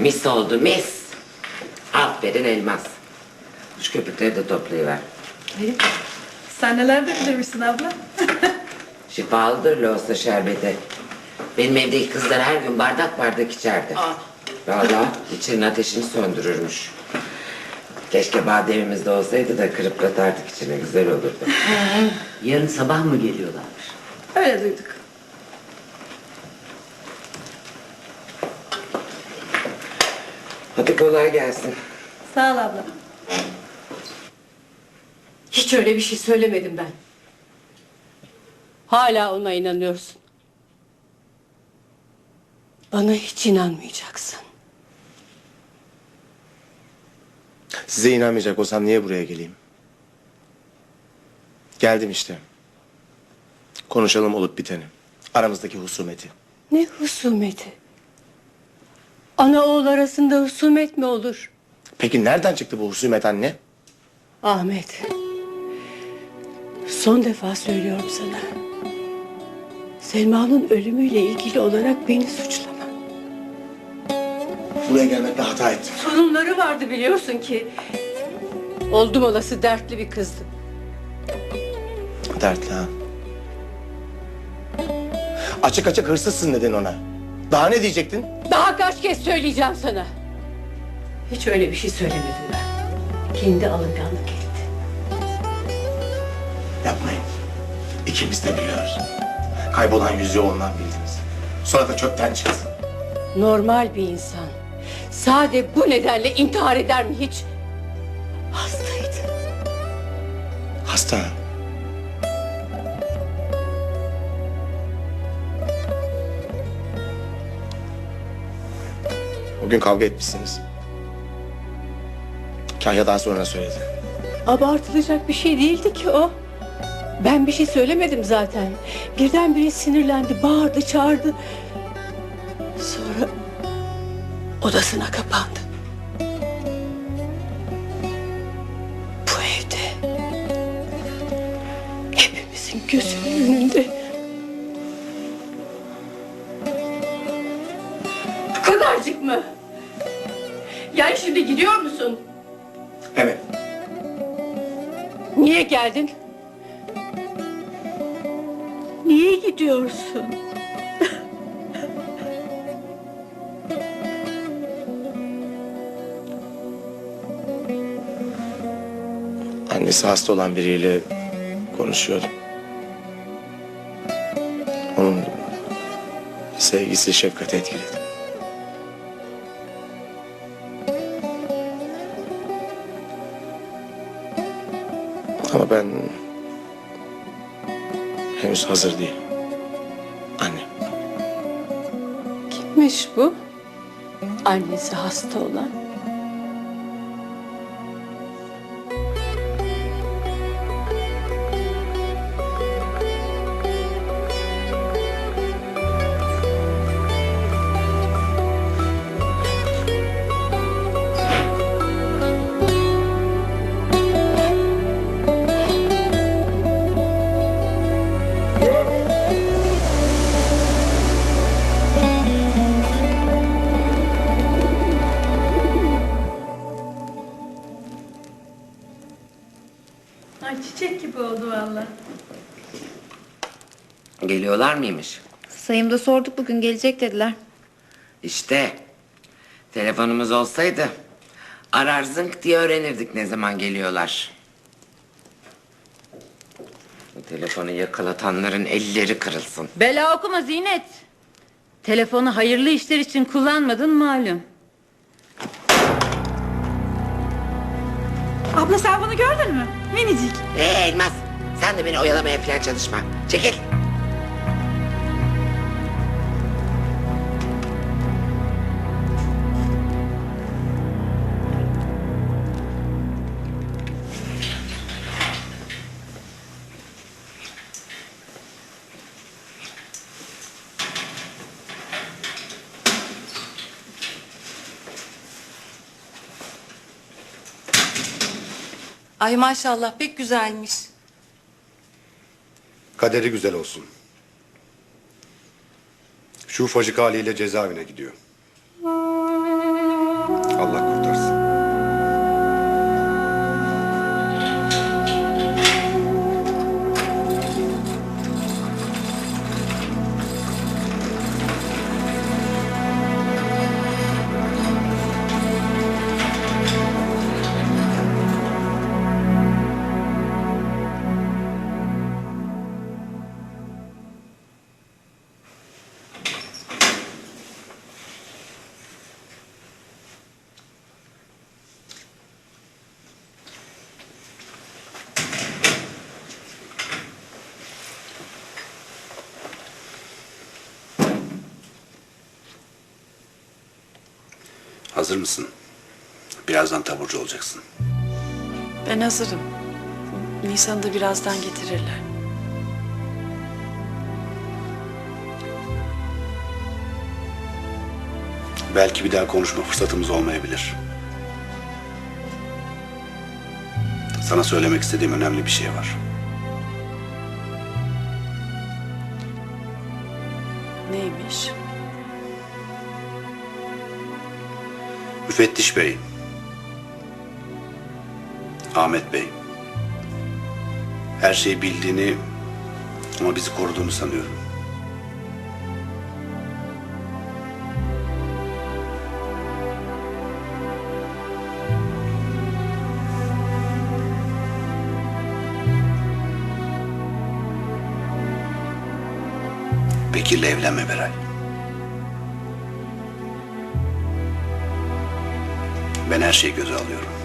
Mis oldu mis. Aferin elmas. Şu köpükleri de toplayıver. Sen neler de bilirmişsin abla. Şifalıdır loğusa şerbeti. Benim evdeki kızlar her gün bardak bardak içerdi. Vallahi içinin ateşini söndürürmüş. Keşke bademimiz de olsaydı da kırıp katardık içine güzel olurdu. Yarın sabah mı geliyorlarmış? Öyle duyduk. Hadi kolay gelsin. Sağ ol abla. Hiç öyle bir şey söylemedim ben. Hala ona inanıyorsun. Bana hiç inanmayacaksın. Size inanmayacak olsam niye buraya geleyim? Geldim işte. Konuşalım olup biteni. Aramızdaki husumeti. Ne husumeti? Ana oğul arasında husumet mi olur? Peki nereden çıktı bu husumet anne? Ahmet. Son defa söylüyorum sana. Selma'nın ölümüyle ilgili olarak beni suçlama. Buraya gelmekle hata ettim. Sorunları vardı biliyorsun ki. Oldum olası dertli bir kızdı. Dertli ha. Açık açık hırsızsın dedin ona. Daha ne diyecektin? Daha kaç kez söyleyeceğim sana. Hiç öyle bir şey söylemedim ben. Kendi alınganlık etti. Yapmayın. İkimiz de biliyoruz. Kaybolan yüzüğü ondan bildiniz. Sonra da çöpten çıktı. Normal bir insan. Sade bu nedenle intihar eder mi hiç? Hastaydı. Hasta. Bugün kavga etmişsiniz. Kahya daha sonra söyledi. Abartılacak bir şey değildi ki o. Ben bir şey söylemedim zaten. Birdenbire sinirlendi, bağırdı, çağırdı. Sonra odasına kapandı. Bu evde hepimizin gözünün önünde bu kadarcık mı? Yani şimdi gidiyor musun? Evet. Niye geldin? Niye gidiyorsun? Annesi hasta olan biriyle konuşuyordum. Onun sevgisi şefkati etkiledi. Ama ben henüz hazır değilim. Anne. Kimmiş bu? Annesi hasta olan. Geliyorlar mıymış? Sayımda sorduk bugün gelecek dediler. İşte telefonumuz olsaydı arar zınk diye öğrenirdik ne zaman geliyorlar. Bu telefonu yakalatanların elleri kırılsın. Bela okuma Zinet. Telefonu hayırlı işler için kullanmadın malum. Abla sen bunu gördün mü? Minicik. Ee Elmas sen de beni oyalamaya falan çalışma. Çekil. Ay maşallah pek güzelmiş. Kaderi güzel olsun. Şu ufacık haliyle cezaevine gidiyor. Allah Hazır mısın? Birazdan taburcu olacaksın. Ben hazırım. Nisan'ı da birazdan getirirler. Belki bir daha konuşma fırsatımız olmayabilir. Sana söylemek istediğim önemli bir şey var. Neymiş? Müfettiş Bey, Ahmet Bey, her şeyi bildiğini ama bizi koruduğunu sanıyorum. Bekir'le evlenme Beray. Ben her şeyi göze alıyorum.